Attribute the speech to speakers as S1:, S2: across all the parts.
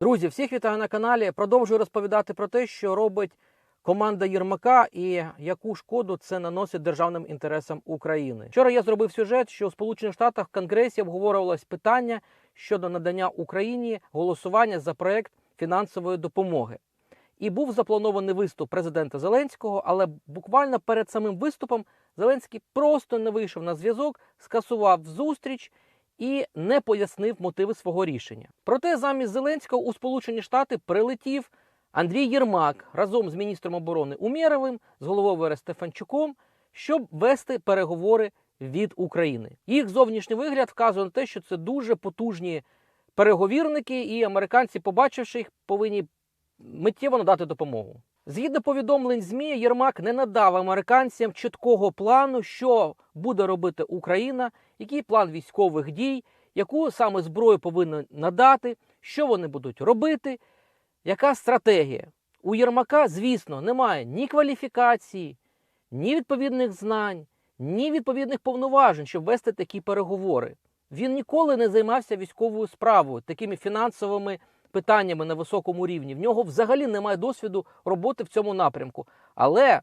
S1: Друзі, всіх вітаю на каналі. Продовжую розповідати про те, що робить команда Єрмака і яку шкоду це наносить державним інтересам України. Вчора я зробив сюжет, що у Сполучених Штатах в Конгресі обговорювалось питання щодо надання Україні голосування за проект фінансової допомоги. І був запланований виступ президента Зеленського, але буквально перед самим виступом Зеленський просто не вийшов на зв'язок, скасував зустріч і не пояснив мотиви свого рішення. Проте замість Зеленського у Сполучені Штати прилетів Андрій Єрмак разом з міністром оборони Умєровим, з головою ВР Стефанчуком, щоб вести переговори від України. Їх зовнішній вигляд вказує на те, що це дуже потужні переговірники, і американці, побачивши їх, повинні миттєво надати допомогу. Згідно повідомлень ЗМІ, Єрмак не надав американцям чіткого плану, що буде робити Україна, який план військових дій, яку саме зброю повинна надати, що вони будуть робити, яка стратегія. У Єрмака, звісно, немає ні кваліфікації, ні відповідних знань, ні відповідних повноважень, щоб вести такі переговори. Він ніколи не займався військовою справою, такими фінансовими питаннями на високому рівні. В нього взагалі немає досвіду роботи в цьому напрямку. Але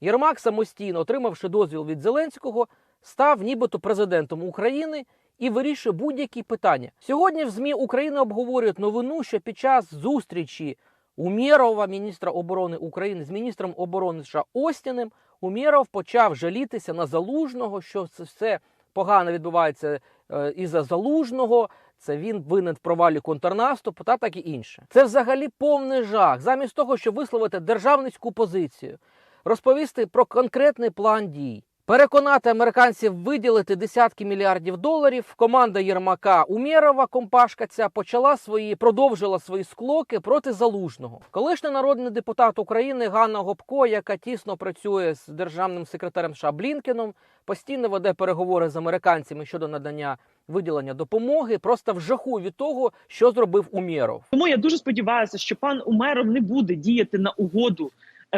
S1: Єрмак самостійно, отримавши дозвіл від Зеленського, став нібито президентом України і вирішує будь-які питання. Сьогодні в ЗМІ України обговорюють новину, що під час зустрічі Умєрова, міністра оборони України, з міністром оборони США Остіним, Умєров почав жалітися на залужного, що це все погано відбувається е, із-за залужного. Це він винен в провалі контрнаступу та так і інше. Це взагалі повний жах. Замість того, щоб висловити державницьку позицію, розповісти про конкретний план дій, переконати американців виділити десятки мільярдів доларів. Команда Єрмака Умєрова, компашка ця почала свої, продовжила свої склоки проти залужного. Колишній народний депутат України Ганна Гопко, яка тісно працює з державним секретарем США Блінкеном, постійно веде переговори з американцями щодо надання виділення допомоги, просто в жаху від того, що зробив Умєров.
S2: Тому я дуже сподіваюся, що пан Умеров не буде діяти на угоду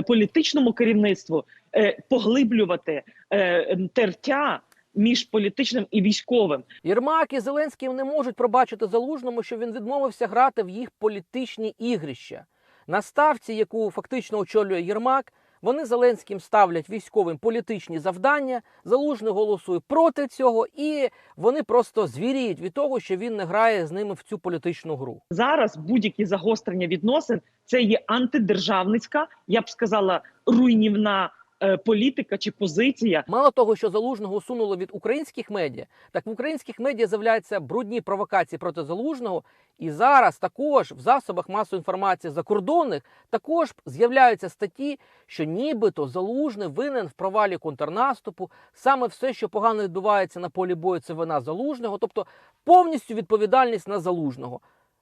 S2: політичному керівництву, е, поглиблювати е, тертя між політичним і військовим.
S1: Єрмак і Зеленський не можуть пробачити залужному, що він відмовився грати в їх політичні ігрища. На ставці, яку фактично очолює Єрмак, вони Зеленським ставлять військовим політичні завдання. Залужний голосує проти цього, і вони просто звіріють від того, що він не грає з ними в цю політичну гру.
S2: Зараз будь-які загострення відносин це є антидержавницька, я б сказала, руйнівна е, політика чи позиція.
S1: Мало того, що залужного усунули від українських медіа, так в українських медіа з'являються брудні провокації проти залужного. І зараз також в засобах масової інформації закордонних також з'являються статті, що нібито залужний винен в провалі контрнаступу. Саме все, що погано відбувається на полі бою, це вина залужного, тобто повністю відповідальність на залужного.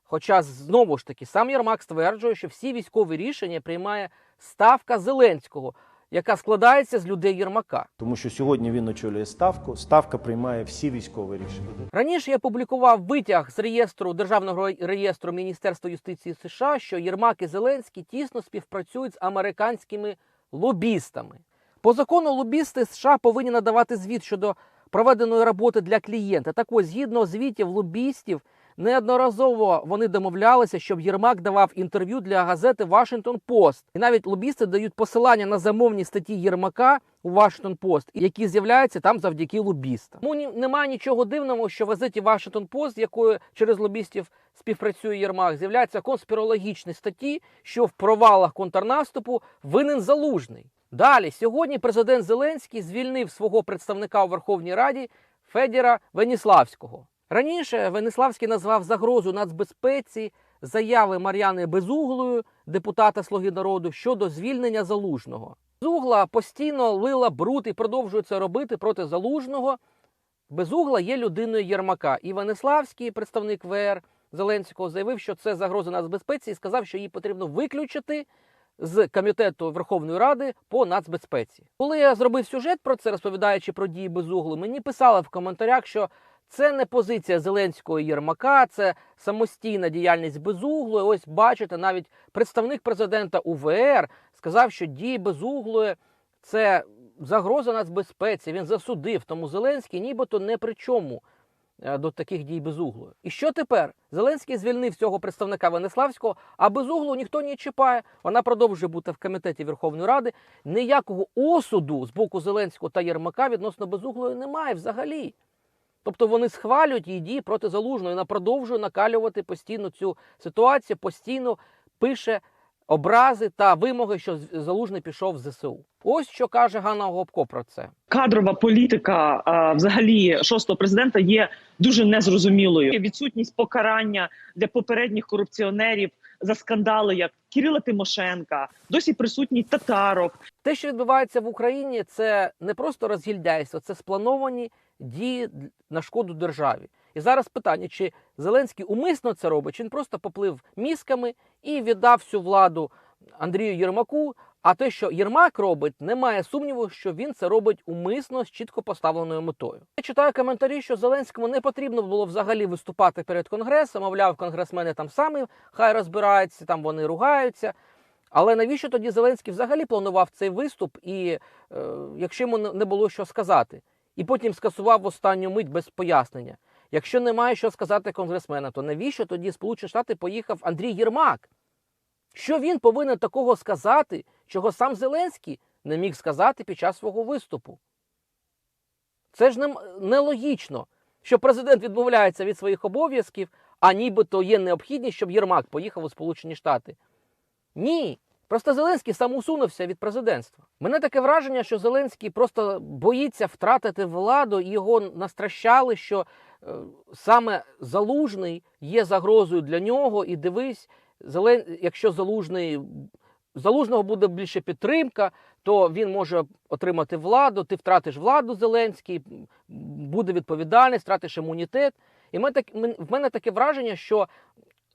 S1: Хоча знову ж таки сам Єрмак стверджує, що всі військові рішення приймає ставка Зеленського, яка складається з людей Єрмака.
S3: Тому що сьогодні він очолює ставку. Ставка приймає всі військові рішення.
S1: Раніше я публікував витяг з реєстру державного реєстру Міністерства юстиції США, що Єрмак і Зеленський тісно співпрацюють з американськими лобістами. По закону лобісти США повинні надавати звіт щодо проведеної роботи для клієнта. Так ось, згідно звітів лобістів, неодноразово вони домовлялися, щоб Єрмак давав інтерв'ю для газети Washington Post. І навіть лобісти дають посилання на замовні статті Єрмака у Washington Post, які з'являються там завдяки лобістам. Тому немає нічого дивного, що в газеті Washington Post, якою через лобістів співпрацює Єрмак, з'являються конспірологічні статті, що в провалах контрнаступу винен залужний. Далі сьогодні президент Зеленський звільнив свого представника у Верховній Раді Федіра Веніславського. Раніше Венеславський назвав загрозу нацбезпеці заяви Мар'яни Безуглою, депутата Слуги народу, щодо звільнення залужного. Безугла постійно лила бруд і продовжує це робити проти залужного. Безугла є людиною Єрмака. І Венеславський, представник ВР Зеленського, заявив, що це загроза нацбезпеці, і сказав, що її потрібно виключити з комітету Верховної Ради по нацбезпеці. Коли я зробив сюжет про це, розповідаючи про дії Безугли, мені писали в коментарях, що це не позиція Зеленського і Єрмака, це самостійна діяльність Безуглої. Ось бачите, навіть представник президента УВР сказав, що дії Безуглої це загроза нацбезпеці. Він засудив, тому Зеленський нібито не при чому. е, до таких дій безуглої. І що тепер? Зеленський звільнив цього представника Венеславського, а безуглу ніхто не чіпає. Вона продовжує бути в комітеті Верховної Ради. Ніякого осуду з боку Зеленського та Єрмака відносно безуглої немає взагалі. Тобто вони схвалюють її дії проти залужної. Вона продовжує накалювати постійно цю ситуацію, постійно пише образи та вимоги, що залужний пішов в ЗСУ. Ось що каже Ганна Гопко про це.
S2: кадрова політика взагалі шостого президента є дуже незрозумілою. Відсутність покарання для попередніх корупціонерів за скандали, як Кирила Тимошенка, досі присутній Татаров.
S1: Те, що відбувається в Україні, це не просто розгільдяйство, це сплановані дії на шкоду державі. І зараз питання, чи Зеленський умисно це робить, чи він просто поплив мізками і віддав всю владу Андрію Єрмаку. А те, що Єрмак робить, немає сумніву, що він це робить умисно з чітко поставленою метою. Я читаю коментарі, що Зеленському не потрібно було взагалі виступати перед конгресом. Мовляв, конгресмени там самі хай розбираються, там вони ругаються. Але навіщо тоді Зеленський взагалі планував цей виступ, і е, якщо йому не було що сказати, і потім скасував в останню мить без пояснення. Якщо немає що сказати конгресменам, то навіщо тоді Сполучені Штати поїхав Андрій Єрмак? Що він повинен такого сказати, чого сам Зеленський не міг сказати під час свого виступу? Це ж нелогічно, що президент відмовляється від своїх обов'язків, а нібито є необхідність, щоб Єрмак поїхав у Сполучені Штати. Ні. Просто Зеленський сам усунувся від президентства. Мене таке враження, що Зеленський просто боїться втратити владу, і його настращали, що е, саме залужний є загрозою для нього. І дивись, Зелен... якщо залужний залужного буде більше підтримка, то він може отримати владу. Ти втратиш владу Зеленський, буде відповідальність, втратиш імунітет. І в мене таке враження, що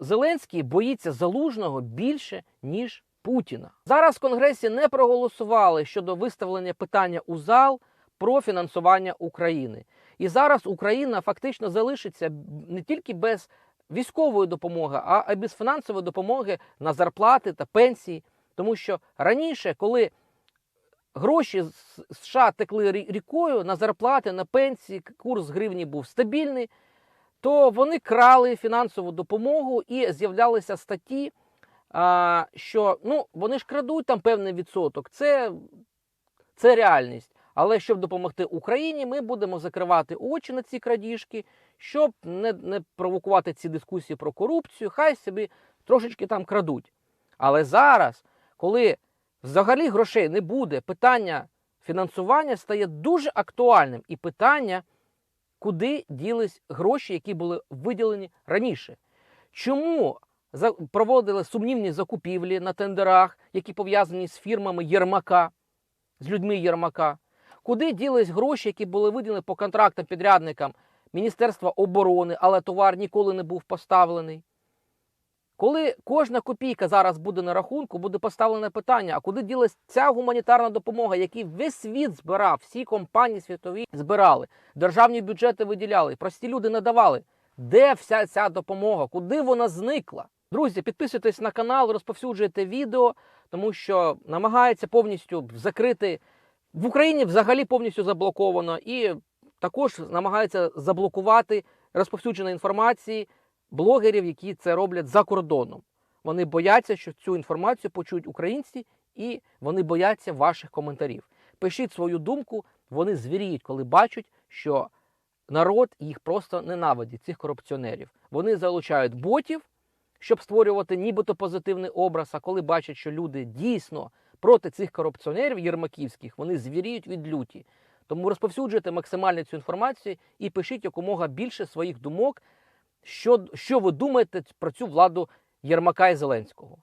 S1: Зеленський боїться залужного більше ніж Путіна. Зараз в Конгресі не проголосували щодо виставлення питання у зал про фінансування України. І зараз Україна фактично залишиться не тільки без військової допомоги, а й без фінансової допомоги на зарплати та пенсії. Тому що раніше, коли гроші з США текли рікою на зарплати, на пенсії, курс гривні був стабільний, то вони крали фінансову допомогу і з'являлися статті, що ну, вони ж крадуть там певний відсоток. Це, це реальність. Але щоб допомогти Україні, ми будемо закривати очі на ці крадіжки, щоб не, не провокувати ці дискусії про корупцію, хай собі трошечки там крадуть. Але зараз, коли взагалі грошей не буде, питання фінансування стає дуже актуальним. І питання, куди ділись гроші, які були виділені раніше. Чому проводили сумнівні закупівлі на тендерах, які пов'язані з фірмами Єрмака, з людьми Єрмака? Куди ділись гроші, які були виділені по контрактам підрядникам Міністерства оборони, але товар ніколи не був поставлений? Коли кожна копійка зараз буде на рахунку, буде поставлене питання: а куди ділась ця гуманітарна допомога, яку весь світ збирав, всі компанії світові збирали, державні бюджети виділяли, прості люди надавали. Де вся ця допомога? Куди вона зникла? Друзі, підписуйтесь на канал, розповсюджуйте відео, тому що намагається повністю закрити в Україні взагалі повністю заблоковано, і також намагаються заблокувати розповсюдження інформації блогерів, які це роблять за кордоном. Вони бояться, що цю інформацію почують українці, і вони бояться ваших коментарів. Пишіть свою думку, вони звіріють, коли бачать, що народ їх просто ненавидить, цих корупціонерів. Вони залучають ботів, щоб створювати нібито позитивний образ. А коли бачать, що люди дійсно проти цих корупціонерів єрмаківських, вони звіріють від люті. Тому розповсюджуйте максимально цю інформацію і пишіть якомога більше своїх думок, що, що ви думаєте про цю владу Єрмака і Зеленського.